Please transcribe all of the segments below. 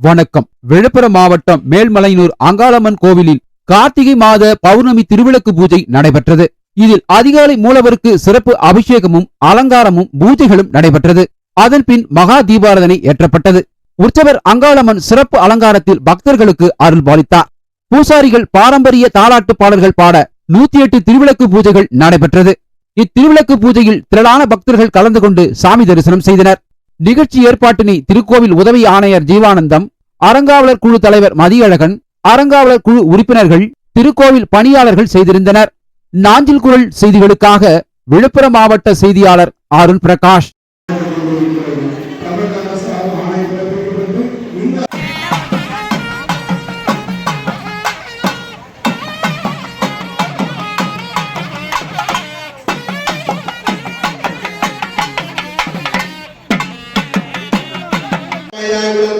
வணக்கம். விழுப்புரம் மாவட்டம் மேல்மலையனூர் அங்காளம்மன் கோவிலில் கார்த்திகை மாத பௌர்ணமி திருவிளக்கு பூஜை நடைபெற்றது. இதில் அதிகாலை மூலவருக்கு சிறப்பு அபிஷேகமும் அலங்காரமும் பூஜைகளும் நடைபெற்றது. அதன் பின் மகா தீபாரதனை ஏற்றப்பட்டது. உற்சவர் அங்காளம்மன் சிறப்பு அலங்காரத்தில் பக்தர்களுக்கு அருள் பாலித்தார். பூசாரிகள் பாரம்பரிய தாலாட்டு பாடல்கள் பாட நூத்தி எட்டு திருவிளக்கு பூஜைகள் நடைபெற்றது. இத்திருவிளக்கு பூஜையில் திரளான பக்தர்கள் கலந்து கொண்டு சாமி தரிசனம் செய்தனர். நிகழ்ச்சி ஏற்பாட்டினை திருக்கோவில் உதவி ஆணையர் ஜீவானந்தம் அறங்காவலர் குழு தலைவர் மதியழகன் அறங்காவலர் குழு உறுப்பினர்கள் திருக்கோவில் பணியாளர்கள் செய்திருந்தனர். நாஞ்சில் குரல் செய்திகளுக்காக விழுப்புரம் மாவட்ட செய்தியாளர் அருண் பிரகாஷ்.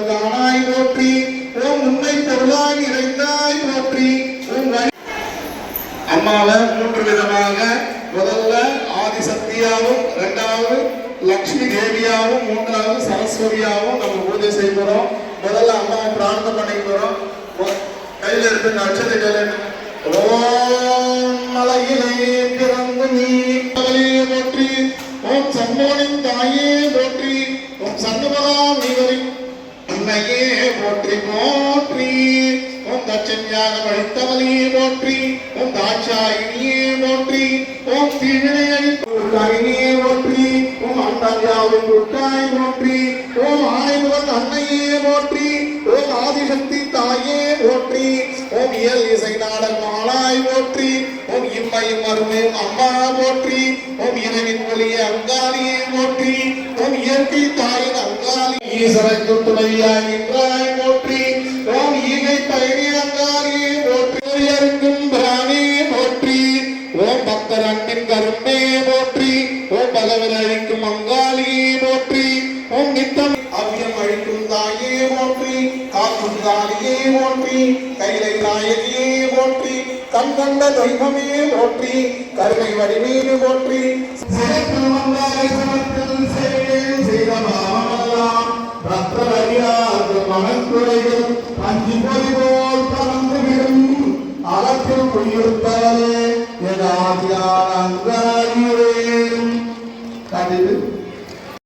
தானாய் போற்றி ஓம் உண்மை பொருளாய் போற்றி மூன்று விதமாக முதல்ல இரண்டாவது லக்ஷ்மி தேவியாவும் மூன்றாவது சரஸ்வதியாவும் நம்ம பூஜை போறோம் முதல்ல அம்மாவை பிரார்த்தனை இருக்கு நட்சத்திர கையில இருக்கு ஓம் மலையிலே பிறந்து நீ போற்றி ஓம் தாயே போற்றி ஓம் சண்முகா நீவரின் அன்னையே போற்றி போற்றி. உன் தச்சன்யாக வழித்தவலியே போற்றி. உன் தாட்சாயினியே போற்றி. உன் ஓம் தீவினையே போற்றி. உன் அண்டாவின் குட்டாய் போற்றி. ஓம் ஆணைமுகன் அன்னையே போற்றி. ஓம் ஆதிசக்தி தாயே போற்றி. ஓம் இயல் இசை நாடல் மாலாய் போற்றி. ஓம் இம்மையும் அருமையும் அம்மா போற்றி. ஓம் இரவின் ஒளிய அங்காளியே போற்றி. ஓம் இயற்கை தாயின் அங்காளி ஈஸ்வரக்கு துணையாய் நின்றாய் போற்றி. ஓம் ஈகை பயணி அங்காளியே போற்றி. அருங்கும் பிராணே போற்றி. ஓம் பக்தர் அன்பின் கருமே போற்றி. ஓம் பகவன் அழிக்கும் அங்காளியே போற்றி. ஓம் நித்தம் அவ்யம் அழிக்கும் தாயே போற்றி. காக்கும் தாலியே போற்றி. கைலை நாயகியே போற்றி. கண் கண்ட தெய்வமே போற்றி. கருணை வடிவே போற்றி. சிறப்பு வந்தாய் சமத்தில் மனக்குறைகள் அஞ்சு பொறி போல் பறந்து விடும். அலத்தில் உயிர்த்தவளே என்